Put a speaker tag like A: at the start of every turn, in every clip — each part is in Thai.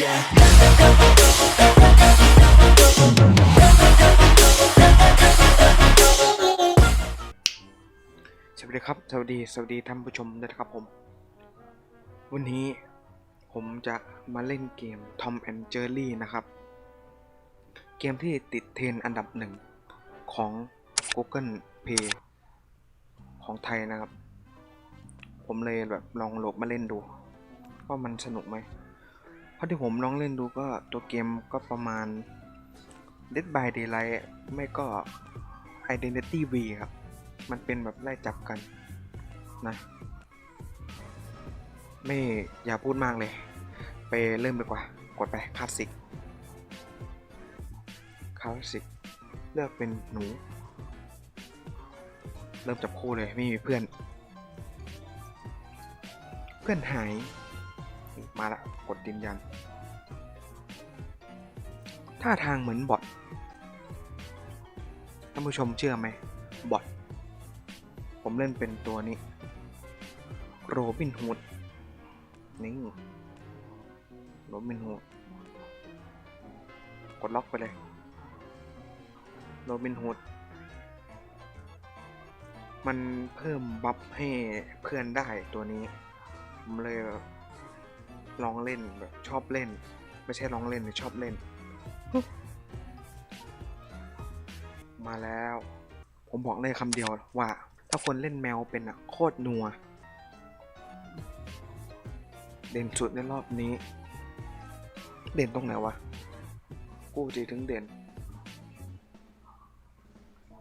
A: สวัสดีครับ สวัสดี สวัสดีท่านผู้ชมด้วยนะครับผม วันนี้ผมจะมาเล่นเกม Tom and Jerry นะครับ เกมที่ติดเทรนอันดับหนึ่งของ Google Play ของไทยนะครับ ผมเลยแบบลองโหลดมาเล่นดู ว่ามันสนุกไหม ราะที่ผมลองเล่นดูก็ตัวเกมก็ประมาณ Dead by Daylight ไม่ก็ Identity V ครับ มันเป็นแบบไล่จับกันนะ ไม่อย่าพูดมากเลย ไปเริ่มดีกว่า กดไปคลาสสิกคลาสสิกเลือกเป็นหนู เริ่มจับคู่เลยไม่มีเพื่อน เพื่อนหาย กดยืนยันท่าทางเหมือนบอทท่านผู้ชมเชื่อไหมบอทผมเล่นเป็นตัวนี้ โรบินฮูดนี่โรบินฮูดกดล็อกไปเลย โรบินฮูดมันเพิ่มบัฟให้เพื่อนได้ตัวนี้ ผมเลย ลองเล่นแบบชอบเล่น ไม่ใช่ลองเล่นชอบเล่น มาแล้ว ผมบอกเลยคำเดียวว่า ถ้าคนเล่นแมวเป็นอะโคตรนัว เด่นสุดในรอบนี้ เด่นตรงไหนวะ กูจีถึงเด่น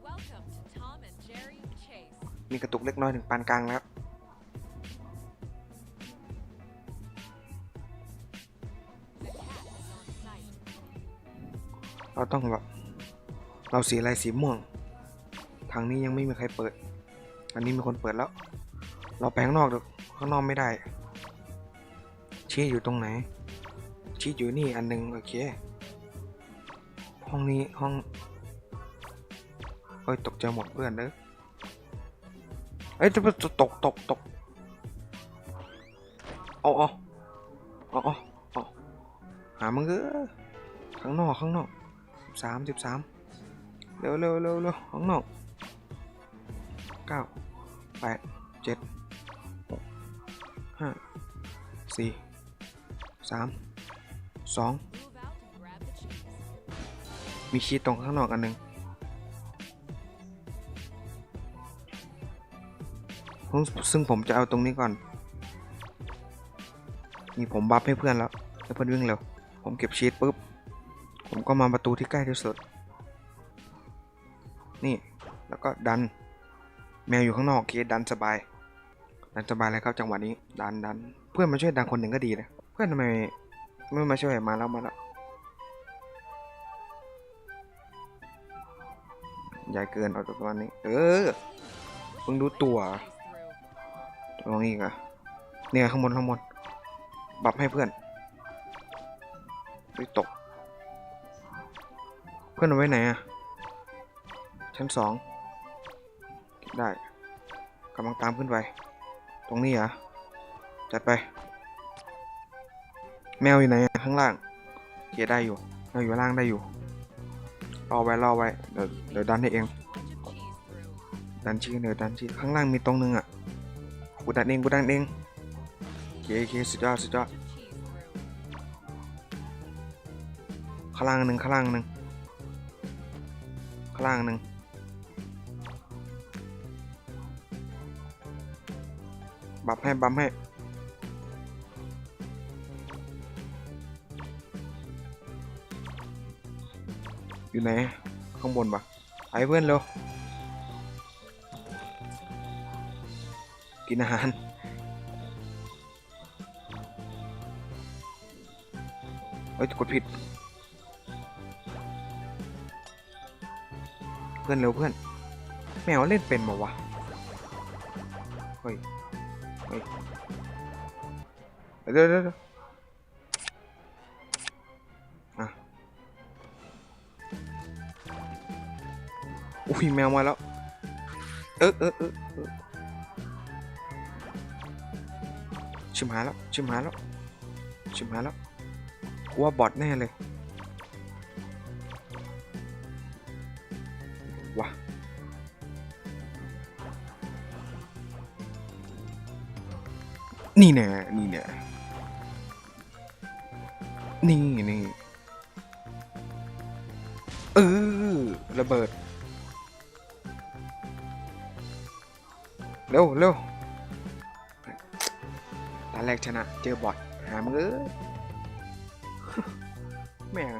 B: Welcome to Tom and Jerry Chase.
A: มีกระตุกเล็กน้อยถึงปานกลางแล้ว
B: The cat
A: ต้องแบบเราสีอะไรสีม่วง ทางนี้ยังไม่มีใครเปิด อันนี้มีคนเปิดแล้ว เราไปข้างนอกเถอะข้างนอกไม่ได้ ชี้อยู่ตรงไหน ชี้อยู่นี่อันหนึ่งโอเค ห้องนี้ห้องเอ้ยตกใจหมดเพื่อนเด้อเอ้ยจะจะตกตกตกอาเอาเอาเอาเอาหามึงเออข้างนอกข้างนอก สามสิบสามเร็วเร็วเร็วเร็วข้างนอกเก้าแปดเจ็ดหกห้าสี่สามสองมีชีตตรงข้างนอกอันหนึ่งซึ่งผมจะเอาตรงนี้ก่อน นี่ผมบัฟให้เพื่อนแล้ว ให้เพื่อนวิ่งเร็ว ผมเก็บชีตปุ๊บ ผมก็มาประตูที่ใกล้ที่สุด นี่ แล้วก็ดัน แมวอยู่ข้างนอกเคดันสบาย ดันสบายเลยครับจังหวะนี้ ดันดัน เพื่อนมาช่วยดันคนหนึ่งก็ดีนะ เพื่อนทำไมไม่มาช่วยมาแล้วมาแล้ว ใหญ่เกินเอาประมาณนี้ เออเพิ่งดูตัวตรงนี้อีกอะเนี่ยข้างบนข้างบน บับให้เพื่อนไปตก พื่อนเอาไว้ไหนอะชั้นสองได้กำลังตามขึ้นไป ตรงนี้เหรอจัดไป แมวอยู่ไหนอะข้างล่างเคลียได้อยู่แมวอยู่ล่างได้อยู่รอไว้รอไว้เดี๋ยวเดี๋ยวดันให้เองดันชี้เดี๋ยวดันชี้ข้างล่างมีตรงนึงอะกูดันเองกูดันเองโอเคโอเคสุดยอดสุดยอดข้างล่างหนึ่งข้างล่างหนึ่ง ล่างหนึ่งบับให้บับให้อยู่ไหน ข้างบนปะไปเพื่อนเร็ว กินอาหาร เฮ้ย กดผิด พื่อนเร็วเพื่อน แมวเล่นเป็นมาวะเฮ้ยเฮ้ยเดี๋ยวเดี๋ยวเดี๋ยวอะอุ้ยแมวมาแล้ว เออเออเออชิมหายแล้ว ชิมหายแล้ว ชิมหายแล้วว่าบอทแน่เลย นี่แน่นี่แน่นี่นี่เออระเบิด เร็วเร็วตาแรกชนะ เจอบอทหามึงเอ้ยแม่ง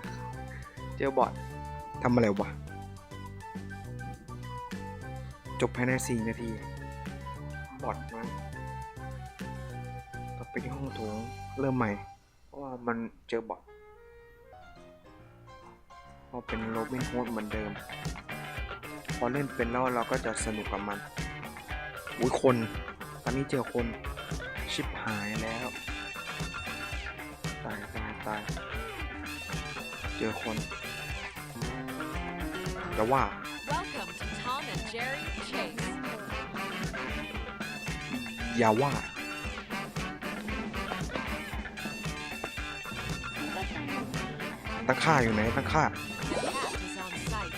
A: เจอบอททำอะไรวะ จบภายในสี่นาที บอทมัน ไปที่ห้องโถงเริ่มใหม่ เพราะว่ามันเจอบอทพอเป็นโรบินฮูดเหมือนเดิม พอเล่นเป็นแล้วเราก็จะสนุกกับมันอุ้ยคน ตอนนี้เจอคนชิบหายแล้ว ตายตายตายเจอคนแต่ว่า
B: Welcome to Tom and Jerry Chase.
A: อย่าว่า ตะข่าอยู่ไหนตะข่า
B: Cat is on site.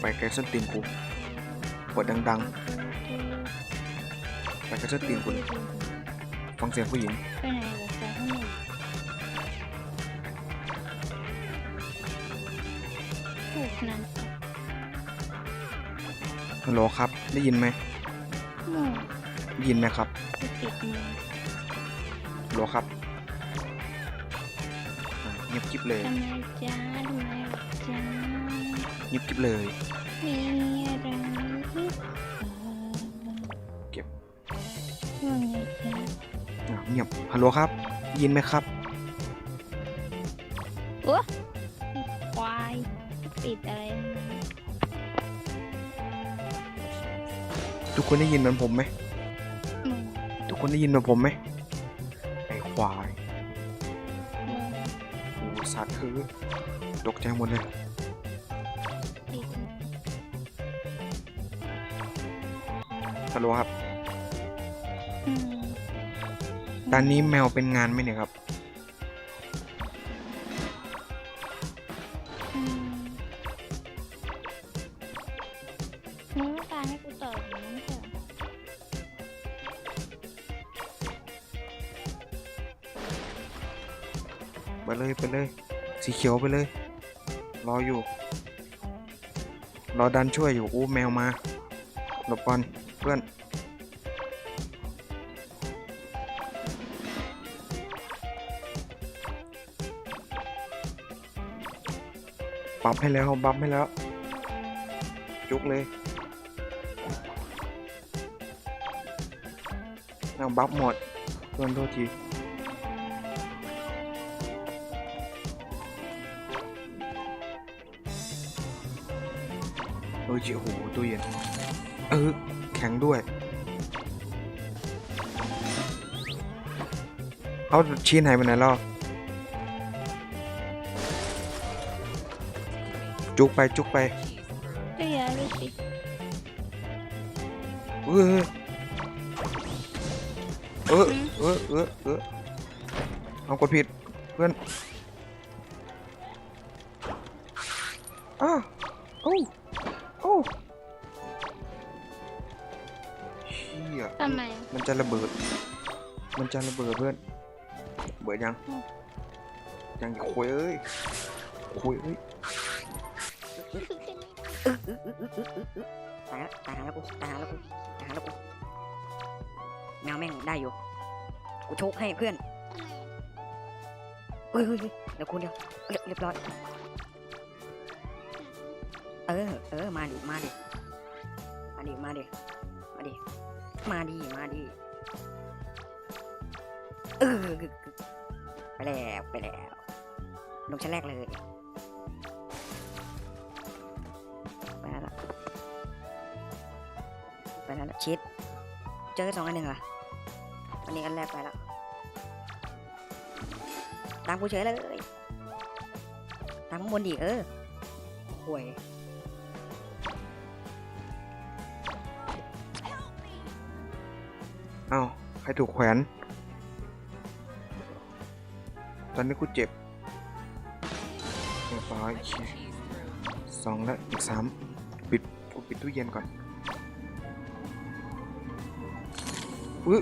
A: ไปไกลส้นตีนกูเปิดดังๆ ไปไกลส้นตีนกูเลยฟังเสียงผู้หญิง
C: ไปไหนเหรอคะข้างหนึ่งถูกนั้น
A: ฮัลโหลครับ ได้ยินไหม
C: หมู่
A: ได้ยินไหมครับ
C: จะติดมือ
A: ฮัลโหลครับอ่าเงียบกิ๊บเลย
C: ทำไมจ้าทำไมหรอจ้า
A: เงียบกิ๊บเลย
C: มีอะไรหรือเปล่า
A: เก็บ
C: ว่าไงจ้า
A: อ่าเงียบฮัลโหลครับได้ยินไหมครับ
C: โอ้ควายปิดอะไรนะ
A: ทุกคนได้ยินเหมือนผมไหม
C: หมู่
A: ทุกคนได้ยินเหมือนผมไหม สัตว์คือตกใจหมดเลย
C: ติด
A: ฮัลโหลครับ
C: อืม
A: ตอนนี้แมวเป็นงานไหมเนี่ยครับ
C: ไป
A: เลยไปเลย สีเขียวไปเลย รออยู่ รอดันช่วยอยู่อู้แมวมาหลบก่อนเพื่อนปรับให้แล้วบัฟให้แล้ว จุกเลยเอาบัฟหมดเพื่อนโทษที เออเจีโอ้โหตู้เย็นเออแข็งด้วย เอาชี้ไหนไปไหนแล้วจุกไปจุกไป
B: Cheese through.
C: ก็อย่ารู้สิ
A: เออเออเออเออเออเอากดผิดเพื่อน ระเบิด มันจะระเบิดเพื่อนเบิดยัง ยังคุยเอ้ยคุยเอ้ย
D: ตายแล้วตายหาแล้วกูตายหาแล้วกูตายหาแล้วกูแมวแม่งได้อยู่ กูโชคให้เพื่อนเฮ้ยเฮ้ยเดี๋ยวคุณเดียวเรียบเรียบร้อย เออ เออ มาดิ มาดิ มาดิ มาดิ มาดิ มาดิมาดิเออไปแล้วไปแล้ว ลงชั้นแรกเลยไปแล้วไปแล้วชิดเจอแค่สองอันหนึ่งเหรออันนี้อันแรกไปแล้วตามกูเฉยเลย ตามข้างบนดิเออห่วย
A: อ้าใครถูกแขวน ตอนนี้กูเจ็บเรียบร้อยสองแล้วอีกสามปิดกูปิดตู้เย็นก่อนอื้อ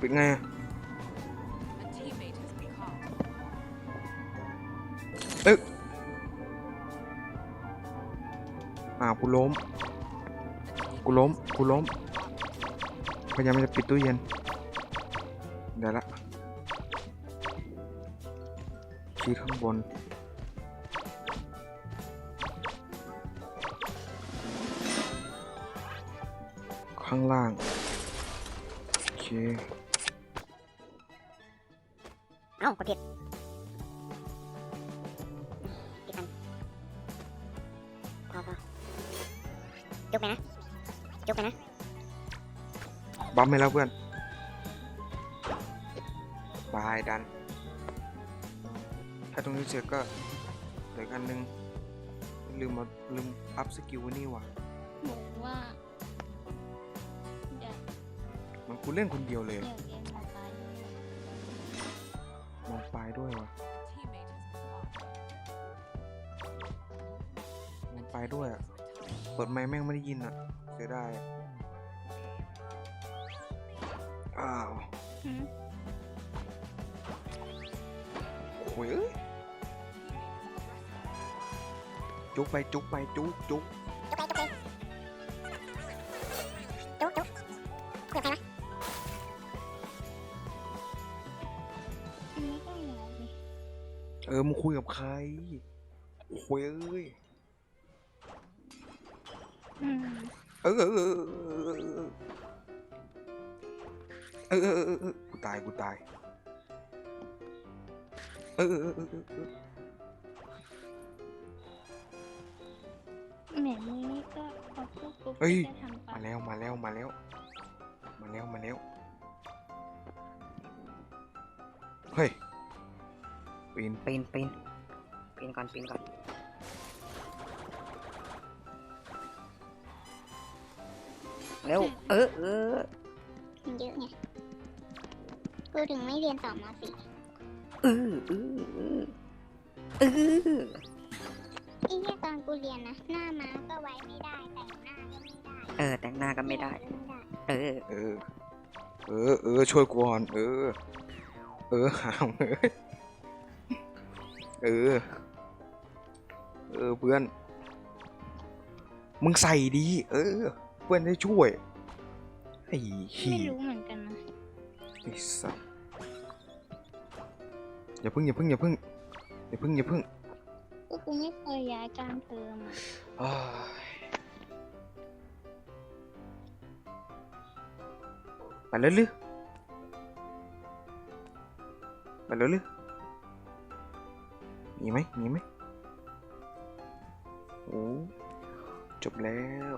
A: ปิดไงอะเอ๊ะอ่าวกูล้ม กูล้ม กูล้ม พยายามจะปิดตู้เย็นเดี๋ยวละชี้ข้างบนข้างล่าง โอเค
D: เอ้ากดผิดผิดอันพอพอจุกไปนะ จุกไปนะ
A: บัมให้แล้วเพื่อนบายดัน ถ้าตรงนี้เสร็จก็เหลืออกอันหนึง ลืมมาลืมอัพสกิลไว้นี่ว่ะ
C: บอกว่าเดี๋ยว
A: มันกูเล่นคนเดียวเลย
C: เดี๋ยวเรียนหมอปลายด้วย
A: มองปลายด้วยว่ะ
B: A teammate has been called.
A: มองปลายด้วยอะ เปิดไมค์แม่งไม่ได้ยินอะ เสียดาย โอ้ยจุกไปจุกไปจุกจุก
C: เอ
A: อมึงคุยกับใครคุยเอ้ยเออเออ เออเออเออเออเออเออกูตายกูตาย เออเออเออเออเออ
C: เหม็นนี่ก็พอพูดปุ๊บ
A: เฮ้ย
C: ก็จะทำไป
A: มาแล้วมาแล้วมาแล้ว มาแล้วมาแล้ว เฮ้ยปีน
D: ปีนปีนปีนก่อนปีนก่อนเร็วเออเออ
C: มันเยอะไง กูถึงไม่เรียนต่อมสี่
D: เออเออเออเออ
C: ไอ้เนี่ยตอนกูเรียนนะหน้าม้าก็ไว้ไม่ได้แต่งหน้าก็ไม่ได้
D: เออ แต่งหน้าก็ไม่ได้
C: ก็ไม่ได้
D: เออ
A: เออ เออ เออ ช่วยกูก่อน เออ เออหามเอ้ยเออ เออ เพื่อน มึงใส่ดี เออ เพื่อนได้ช่วย ไอ้
C: ไม่
A: ขี้
C: รู้เหมือนกันนะ
A: ไอ้สัส อย่าพึ่งอย่าพึ่งอย่าพึ่งอย่าพึ่งอย่าพึ่ง
C: ก็กูไม่เคยย้ายกลารเทอมอะ
A: อ้ายไปแล้วหรือไปแล้วหรือมีไหมมีไหมโอ้จบแล้ว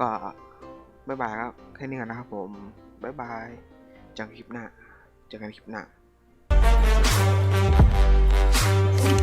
A: ก็บ๊ายบายครับแค่นี้ก่อนนะครับผมบ๊ายบายเจอกันคลิปหน้าเจอกันคลิปหน้า Thank you.